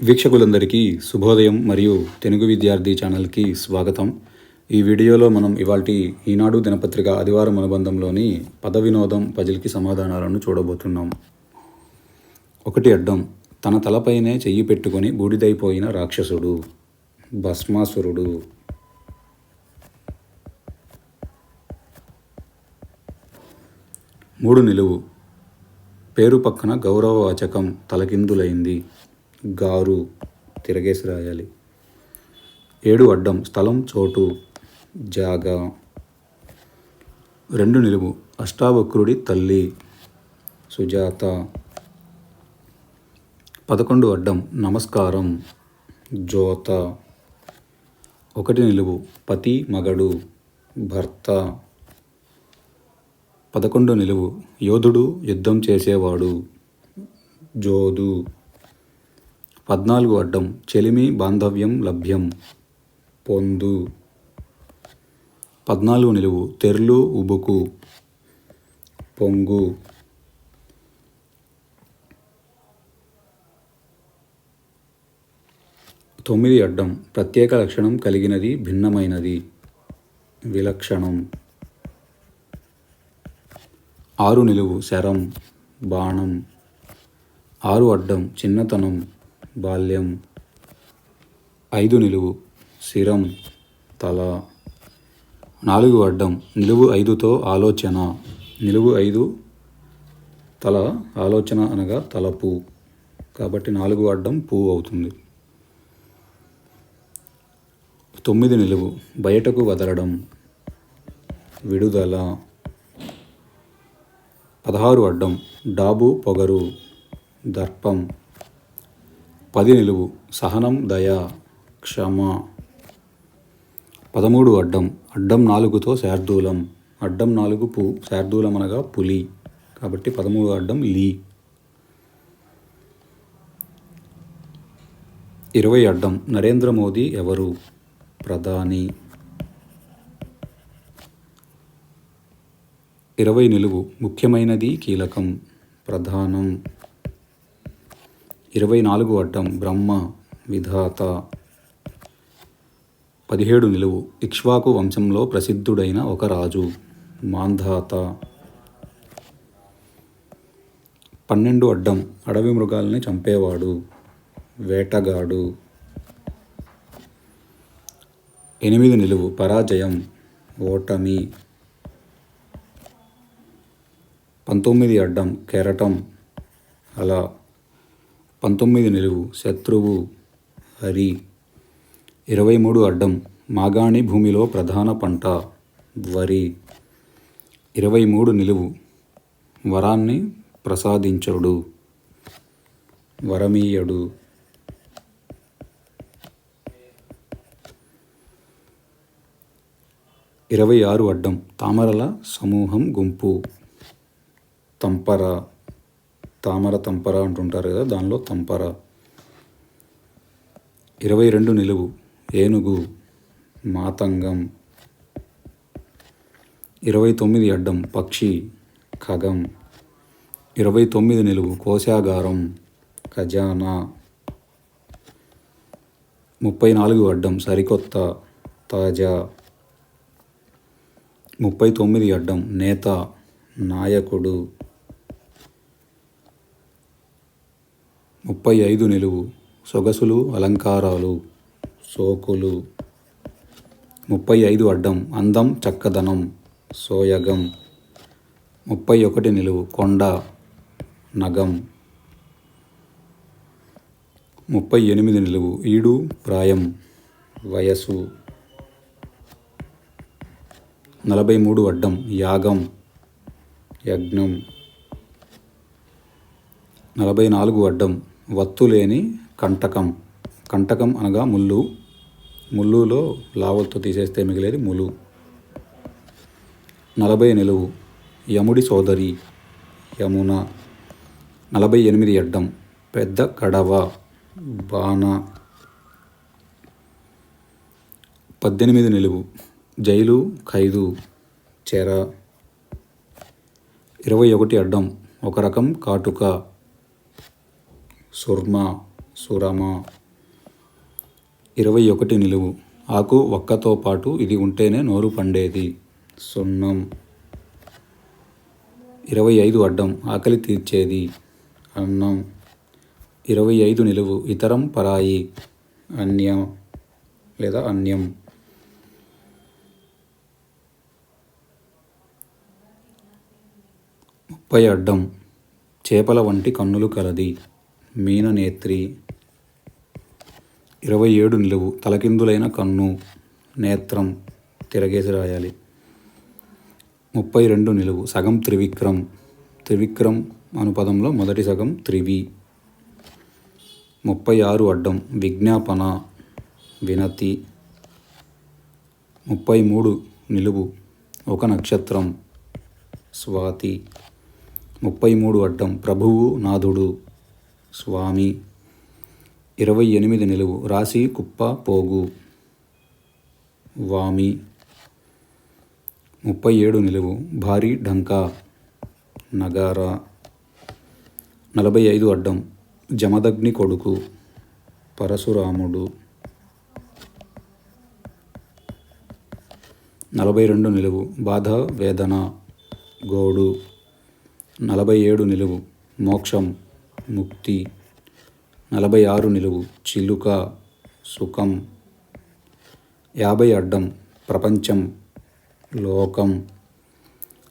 వీక్షకులందరికీ శుభోదయం మరియు తెలుగు విద్యార్థి ఛానల్కి స్వాగతం. ఈ వీడియోలో మనం ఇవాల్టి ఈనాడు దినపత్రిక ఆదివారం అనుబంధంలోని పద వినోదం పజిల్కి సమాధానాలను చూడబోతున్నాం. ఒకటి అడ్డం తన తలపైనే చెయ్యి పెట్టుకొని బూడిదైపోయిన రాక్షసుడు భస్మాసురుడు. మూడు నిలువు పేరు పక్కన గౌరవవాచకం తలకిందులైంది. గారు తిరగేసి రాయాలి. ఏడు అడ్డం స్థలం చోటు జాగా. రెండు నిలువు అష్టావక్రుడి తల్లి సుజాత. పదకొండు అడ్డం నమస్కారం జోత ఒకటి నిలువు పతి మగడు భర్త. పదకొండు నిలువు యోధుడు యుద్ధం చేసేవాడు జోదు. పద్నాలుగు అడ్డం చెలిమి బాంధవ్యం లభ్యం. పొందు. పద్నాలుగు నిలువు తెర్లు ఉబుకు. పొంగు. తొమ్మిది అడ్డం ప్రత్యేక లక్షణం కలిగినది భిన్నమైనది. విలక్షణం. ఆరు నిలువు శరం బాణం. ఆరు అడ్డం చిన్నతనం. బాల్యం. ఐదు నిలువు శిరం తల. నాలుగు అడ్డం నిలువు ఐదుతో ఆలోచన. నిలువు ఐదు తల ఆలోచన అనగా తలపు. కాబట్టి నాలుగు అడ్డం పువ్వు అవుతుంది. తొమ్మిది నిలువు బయటకు వదలడం. విడుదల. పదహారు అడ్డం డాబు పొగరు దర్పం. పది నిలువు సహనం దయ క్షమ. పదమూడు అడ్డం. అడ్డం నాలుగుతో శార్దూలం. అడ్డం నాలుగు పు శార్దూలం అనగా పులి. కాబట్టి పదమూడు అడ్డం లీ. ఇరవై అడ్డం. నరేంద్ర మోదీ ఎవరు? ప్రధాని. ఇరవై నిలువు. ముఖ్యమైనది కీలకం. ప్రధానం. ఇరవై నాలుగు అడ్డం బ్రహ్మ విధాత పదిహేడు నిలువు ఇక్ష్వాకు వంశంలో ప్రసిద్ధుడైన ఒక రాజు మాంధాత. పన్నెండు అడ్డం అడవి మృగాల్ని చంపేవాడు వేటగాడు. ఎనిమిది నిలువు పరాజయం ఓటమి. పంతొమ్మిది అడ్డం కెరటం అలా పంతొమ్మిది నిలువు శత్రువు హరి. ఇరవై మూడు అడ్డం మాగాణి భూమిలో ప్రధాన పంట వరి. ఇరవై మూడు నిలువు వరాన్ని ప్రసాదించడు. వరమీయడు. ఇరవై ఆరు అడ్డం తామరల సమూహం గుంపు. తంపర. తామర తంపర అంటుంటారు కదా దానిలో తంపర. ఇరవై రెండు నిలువు ఏనుగు మాతంగం. ఇరవై తొమ్మిది అడ్డం పక్షి ఖగం. ఇరవై తొమ్మిది నిలువు కోశాగారం ఖజానా. ముప్పై నాలుగు అడ్డం సరికొత్త తాజా. ముప్పై తొమ్మిది అడ్డం నేత నాయకుడు. ముప్పై ఐదు నిలువు. సొగసులు అలంకారాలు సోకులు. ముప్పై ఐదు అడ్డం. అందం చక్కదనం సోయగం. ముప్పై ఒకటి నిలువు. కొండ నగం. ముప్పై ఎనిమిది నిలువు. ఈడు ప్రాయం వయసు నలభై మూడు అడ్డం. యాగం యజ్ఞం. నలభై నాలుగు అడ్డం. వత్తులేని కంటకం. కంటకం అనగా ముళ్ళు. ముళ్ళులో లావలతో తీసేస్తే మిగిలేది ములు. నలభై నిలువు. యముడి సోదరి. యమున. నలభై ఎనిమిది అడ్డం పెద్ద కడవ. బాణ. పద్దెనిమిది నిలువు. జైలు ఖైదు చెర. ఇరవై ఒకటి అడ్డం ఒక రకం కాటుక. సుర్మ సురమ. ఇరవై ఒకటి నిలువు. ఆకు ఒక్కతో పాటు ఇది ఉంటేనే నోరు పండేది. సున్నం. ఇరవై ఐదు అడ్డం ఆకలి తీర్చేది. అన్నం. ఇరవై ఐదు నిలువు ఇతరం పరాయి. అన్యం లేదా అన్యం. ముప్పై అడ్డం చేపల వంటి కన్నులు కలది. మీననేత్రి. ఇరవై ఏడు నిలువు తలకిందులైన కన్ను నేత్రం తిరగేసి రాయాలి. ముప్పై రెండు నిలువు సగం త్రివిక్రమ్. త్రివిక్రమ్ అను పదంలో మొదటి సగం త్రివి. ముప్పై ఆరు అడ్డం విజ్ఞాపన వినతి. ముప్పై మూడు నిలువు ఒక నక్షత్రం స్వాతి. ముప్పై మూడు అడ్డం ప్రభువు నాథుడు. స్వామి. ఇరవై ఎనిమిది నిలువు. రాశి కుప్ప పోగు. వామి. ముప్పై ఏడు నిలువు. భారీ ఢంకా. నగార. నలభై ఐదు అడ్డం. జమదగ్ని కొడుకు. పరశురాముడు. నలభై రెండు నిలువు. బాధ వేదన. గోడు. నలభై ఏడు నిలువు. మోక్షం. ముక్తి. నలభై ఆరు నిలువు చిలుక సుఖం. యాభై అడ్డం ప్రపంచం లోకం.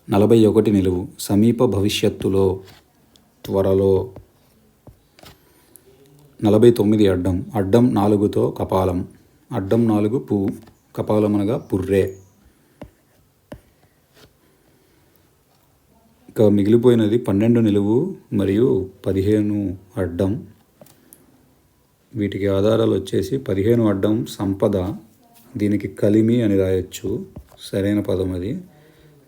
నలభై ఒకటి నిలువు సమీప భవిష్యత్తులో త్వరలో. నలభై తొమ్మిది అడ్డం అడ్డం నాలుగుతో కపాలం. అడ్డం నాలుగు పువ్వు కపాలమనగా పుర్రే. ఇక మిగిలిపోయినది పన్నెండు నిలువు మరియు పదిహేను అడ్డం. వీటికి ఆధారాలు వచ్చేసి పదిహేను అడ్డం సంపద దీనికి కలిమి అని రాయొచ్చు. సరైన పదం అది.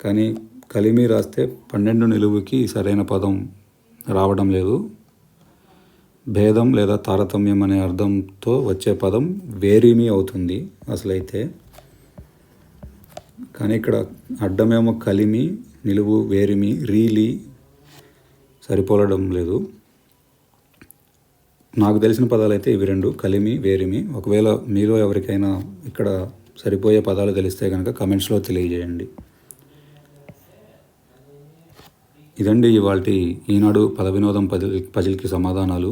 కానీ కలిమి రాస్తే పన్నెండు నిలువుకి సరైన పదం రావడం లేదు. భేదం లేదా తారతమ్యం అనే అర్థంతో వచ్చే పదం వేరిమి అవుతుంది అసలైతే. కానీ ఇక్కడ అడ్డమేమో కలిమి నిలువు వేరిమి రీలి సరిపోలడం లేదు. నాకు తెలిసిన పదాలు అయితే ఇవి రెండు కలిమి వేరిమి. ఒకవేళ మీలో ఎవరికైనా ఇక్కడ సరిపోయే పదాలు తెలిస్తే కనుక కమెంట్స్లో తెలియజేయండి. ఇదండి ఇవాళ ఈనాడు పద వినోదం పజిల్ పజిల్కి సమాధానాలు.